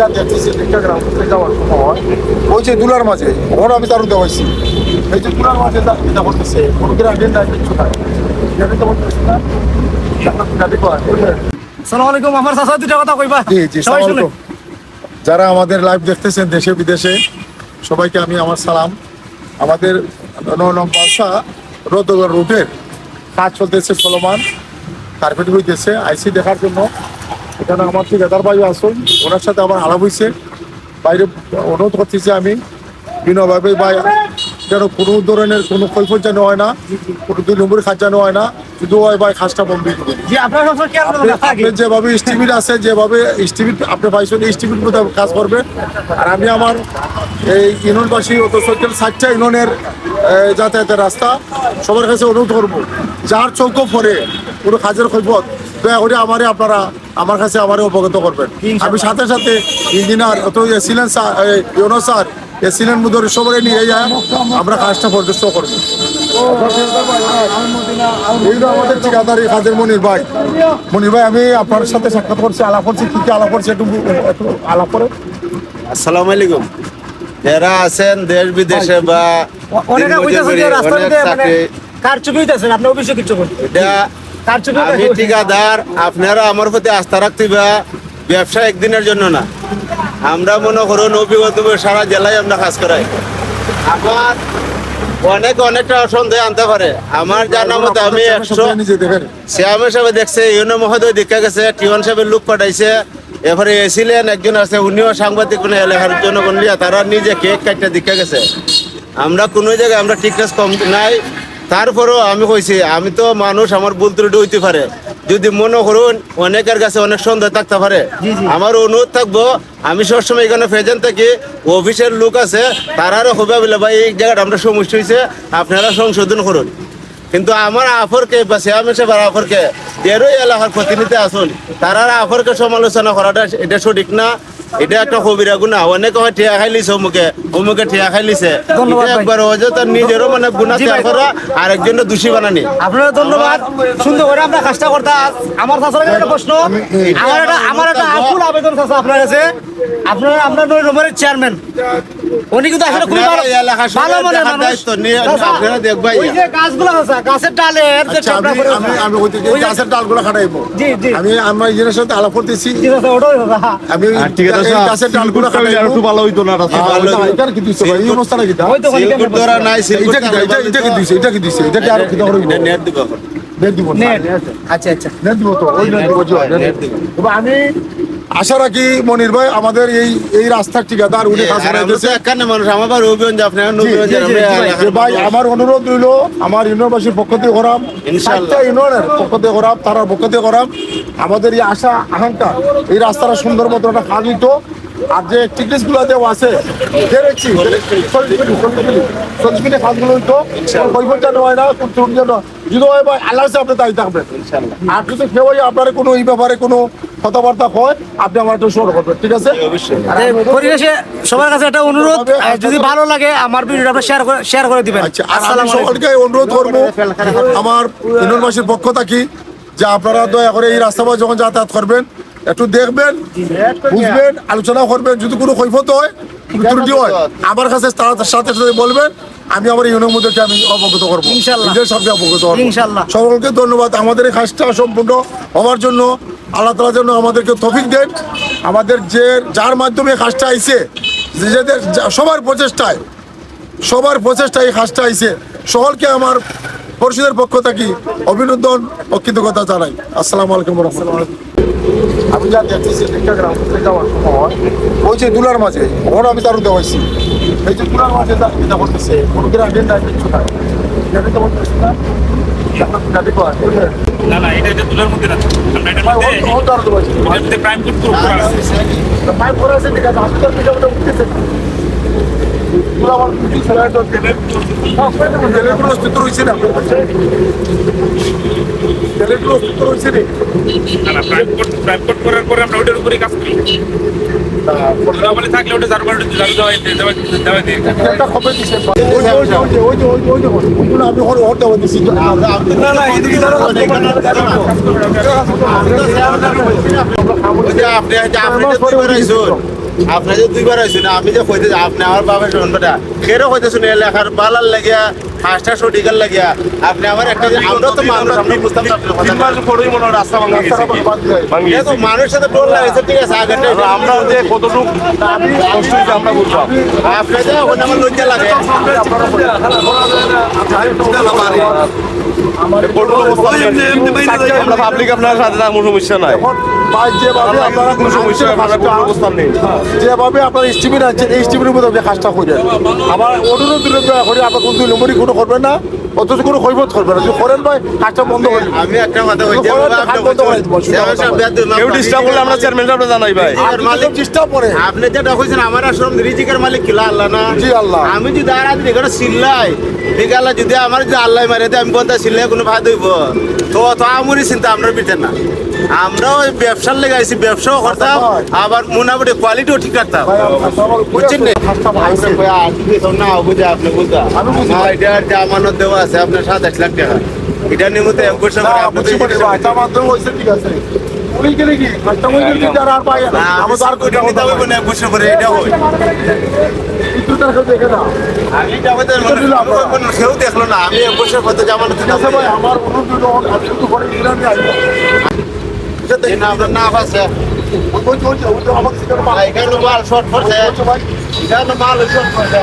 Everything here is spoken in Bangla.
আমি দেখতেছি একটা গ্রাম থেকে যাওয়ার সময়। ওই যে দুলার মাঝে ওর আমি তারও দেওয়াইছি এই যে দুলার মাঝে করতেছে কোনো গ্রামের নাই নাই। তো বলতেছি না। যারা আমাদের লাইভ দেখতেছেন দেশে বিদেশে সবাইকে আমি আমার সালাম। আমাদের রোদগর রুটের কাজ চলতেছে চলমান। কার্পেট হইতেছে আইসি দেখার জন্য। এখানে আমার ঠিকাদার ভাই আসুন ওনার সাথে আমার আলাপ হয়েছে বাইরে অনুরোধ করতেছি আমি বিনয়ভাবে ভাই যেন কোনো ধরনের কোনো কৈফত যেন হয় না কোনো দুই নম্বর খাজ যেন হয় না শুধু হয় ভাই খাসটা বন্ধ আপনি যেভাবে স্টিমিট আছে যেভাবে স্টিমিট আপনি পাইছেন স্টিমিট মধ্যে কাজ করবে। আর আমি আমার এই ইউনিয়নবাসী অত সত্তর ষাটটা ইউনিয়নের যাতায়াতের রাস্তা সবার কাছে অনুরোধ করব যার চৌক পরে কোনো কাজের কৈফত দয়া করে আমারে আপনারা আমার কাছে আমারে অবগত করবেন। আমি সাথে সাথে ইঞ্জিনিয়ার অত এসিলেন স্যার ইউনো স্যার এসিলেন মুদর সবাই নিয়ে যায় আমরা কাজটা পর্যস্ত করব। আমাদের ঠিকাদার এই কাজের মনির ভাই। মনির ভাই আমি আপনার সাথে সাক্ষাৎ করছি আলাপ করছি কি কি আলাপ করছি একটু একটু আলাপ করে। আসসালামু আলাইকুম। যারা আছেন দেশ বিদেশে বা অনেকে মানে চাকরি। কারচুপি আপনি অফিসে কিছু এটা আমি ঠিকাদার আপনারা আমার প্রতি আস্থা ব্যবসা একদিনের জন্য না। আমরা মনে করুন অভিজ্ঞতা সারা জেলায় আমরা কাজ করাই। আমার অনেক অনেকটা সন্দেহ আনতে পারে। আমার জানা মতে আমি একশো শ্যামের সাহেব দেখছে ইউনো মহোদয় দেখা গেছে টিওয়ান সাহেবের লোক পাঠাইছে। এরপরে এসিলেন একজন আছে উনিও সাংবাদিক মানে এলাকার জনগণ লিয়া তারা নিজে কেক কাটতে দেখা গেছে। আমরা কোনো জায়গায় আমরা ঠিকঠাক কম নাই। তারপরেও আমি কইছি আমি তো মানুষ আমার ভুল ত্রুটি হইতে পারে। যদি মনে করুন অনেকের কাছে অনেক সন্দেহ থাকতে পারে। আমার অনুরোধ থাকব আমি সবসময় এখানে প্রেজেন্ট থাকি অফিসের লোক আছে তারারও হবে বলে ভাই এই জায়গাটা আমরা সমস্যা হয়েছে আপনারা সংশোধন করুন। কিন্তু আমার আফরকে বা শ্যামের সেবার আফরকে দেড়ই এলাকার প্রতিনিধি আসুন তারা আফরকে সমালোচনা করাটা এটা সঠিক না। এটা একটা কবিরা গুণা। অনেকে হয় ঠিয়া খাইলিছে অমুকে। অমুকে ঠিয়া খাইলিছে। একবার হয়েছে তার নিজেরও মানে গুণা জি ভাই। আর করা আরেকজনের দোষী বানানি। আপনারা ধন্যবাদ। সুন্দর করে আমরা কাজটা করতে আস- আমার কাছে একটা প্রশ্ন। আমার একটা আমার একটা আবেদন চাচা আপনার কাছে? আপনারা আপনার নম্বরের চেয়ারম্যান উনি কিন্তু আসলে খুবই ভালো আপনারা এই এলাকার সবাই ভালো মনের মানুষ। দায়িত্ব নিয়ে- চাচা, আপনারা দেখবাই। ওই যে গাছগুলো আছে গাছের ডালের যে চাপড়া করে আমি আমি ওই যে ওই যে- গাছের ডালগুলো খাটাইবো। জি, জি। আমি আমার ইঞ্জিনের সাথে আলাপ করতেছি। জি, চাচা, ওটাই চাচা। আমি এই গাছের ডালগুলো খাটাইবো। একটু ভালো হইতো না রাস্তা ভালো এটা কি দিছে ভাই? এই অবস্থাটা কি ওই তো ওখানে সিলকুট কেমন ধরা নাই এটা কি এটা এটা কি দিছে? এটা কি দিছে? এটা কি আরও কি ধরো? এটা নেট দিব। নেট দিব আচ্ছা আচ্ছা। নেট দিব তো। ওই নেট দিব। জি, নেট দিব। তবে আমি আশা রাখি মনির ভাই আমাদের এই এই রাস্তার ঠিকাদার উনি কাজ আমরা তো মানুষ আমার অভিযান যে ভাই আমার অনুরোধ রইল আমার ইউনিয়নবাসীর পক্ষ থেকে করাম ইনশাআল্লাহ। ইউনিয়নের পক্ষ থেকে করাম তারার পক্ষ থেকে করাম আমাদের এই আশা আকাঙ্ক্ষা এই রাস্তাটা সুন্দর মতো একটা কাজ হইতো আর যে টিকিটসগুলো যে আছে দেখছি? চল্লিশ মিনিট কাজগুলো হইতো কৈফত যেন হয় না যদি হয় ভাই আল্লাহ আপনি দায়ী থাকবেন। আর যদি কেউ আপনার কোনো এই ব্যাপারে কোনো কথাবার্তা হয় আপনি আমার একটু স্মরণ করবেন ঠিক আছে? আরে, পরিবেশে সবার কাছে একটা অনুরোধ যদি ভালো লাগে আমার ভিডিওটা আপনি শেয়ার করে শেয়ার করে দিবেন। আচ্ছা সকলকে অনুরোধ করব আমার ইউনিয়নবাসীর পক্ষ থাকি যে আপনারা দয়া করে এই রাস্তা যখন যাতায়াত করবেন একটু দেখবেন বুঝবেন আলোচনা করবেন যদি কোনো কৈফত হয় ত্রুটি হয় আমার কাছে তার সাথে সাথে বলবেন আমি আমার ইউনিয়ন মধ্যে আমি অবগত করব। ইনশাল্লাহ। সবকে অবগত করব। ইনশাল্লাহ। সকলকে ধন্যবাদ। আমাদের এই কাজটা সম্পূর্ণ হওয়ার জন্য আল্লাহ তালা যেন আমাদেরকে তফিক দেন। আমাদের যে, যার মাধ্যমে কাজটা আইছে নিজেদের সবার প্রচেষ্টায় সবার প্রচেষ্টায় এই কাজটা আইছে। সকলকে আমার পরিষদের পক্ষ থেকে অভিনন্দন ও কৃতজ্ঞতা জানাই। আসসালামু আলাইকুম রহমতুল্লাহ। আমি যা দেখতেছি একটা গ্রাম থেকে যাওয়ার সময়, ওই যে দুলার মাঝে ওর আমি তারও দেওয়াইছি এই যে দুলার মাঝে যা এটা করতেছে কোনো কিছু নাই। না না না এটা এটা তুলার মধ্যে না আমরা এটার মধ্যে এটার মধ্যে প্রাইম কোড করে করা আছে। পাইপ করা আছে ঠিক আছে হাসপাতাল থেকে ওটা উঠতেছে। পুরো আমার কিছু ছেলে তো তেলের তেলের কোনো অস্তিত্ব রয়েছে না? তেলের অস্তিত্ব রয়েছে না? না না প্রাইম কোড প্রাইম কোড করার পরে আমরা ওটার উপরে কাজ করি। ধুলাবালি থাকলে ওটা জারু বাড়ি জারু দেওয়া দেওয়া দেওয়া দিয়ে একটা খবর দিছে ওই ওই ওই ওই আমি ওর ওর দেওয়া দিছি না না এদিকে ধরো আপনি আপনি দুইবার আইসুন আপনি যে দুইবার কইতে আপনি আমার বাবার শোন বেটা কেরো কইতেছেন এই লেখার বালার লাগিয়া হাঁসটা সঠিকার লাগিয়া আপনি আমার একটা আমরা তো মানুষ আমরা বুঝতাম না আপনার তিন মাস পরেই মনে হয় রাস্তা ভাঙা গেছে কি? তো মানুষের সাথে ডোর লাগেছে ঠিক আছে আমরা যে কতটুকু কষ্ট হয়েছে আমরা বুঝলাম। আপনি যে ওটা আমার লজ্জা লাগে। আমরা পাবলিক আপনার সাথে তেমন সমস্যা নাই। যেভাবে আপনারা কোনো সমস্যা নেই, আপনারা কোনো অবস্থান নেই। যেভাবে আপনার স্টিমের আছেন এই স্টিমের মধ্যে আপনি কাজটা করেন। আমার অনুরোধ দিলে দয়া করে আপনার কোনো দুই নম্বরই কোনো করবেন না অথচ কোনো কৈফত করবেন না। যদি করেন ভাই কাজটা বন্ধ করে আমি একটা কথা বলছি বন্ধ করে কেউ ডিস্টার্ব করলে আমরা চেয়ারম্যান সাহেব জানাই ভাই। মালিক ডিস্টার্ব করে আপনি যেটা কইছেন আমার আশ্রম রিজিকের মালিক কিলা আল্লাহ না? জি আল্লাহ। আমি যদি আর আদি এখানে চিল্লাই বিকালে যদি আমার যদি আল্লাহ মারে দেয় আমি বলতে চিল্লাই কোনো ভাই দইব তো তো আমরি চিন্তা আমরা পিঠে না। আমরাও ওই ব্যবসার লেগে আইছি ব্যবসাও করতাম আবার মোটামুটি কোয়ালিটিও ঠিক রাখতাম। বুঝছেন না? বুঝে আপনি এটার যে দেওয়া আছে আপনার সাতাশ লাখ টাকা। এটা নিয়মিত এক বছর আপনি আপনি কি বলেন, ভাই, তার মাধ্যমে হয়েছে, ঠিক আছে। ওই গেলে কি? কাজটা ওই গেলে কি আর আর পাই না? আমি আমার তো আর কোটি কোনো নিতে কথা হবে না এক বছর করে এটা বিদ্যুৎ আর কেউ দেখল না আমি এক বছর জামানত ভাই, আমার অনুরোধ আমি শুধু। আপনার না আছে এখানে মাল শর্ট ভাই, এখানে মাল শর্ট পড়ছে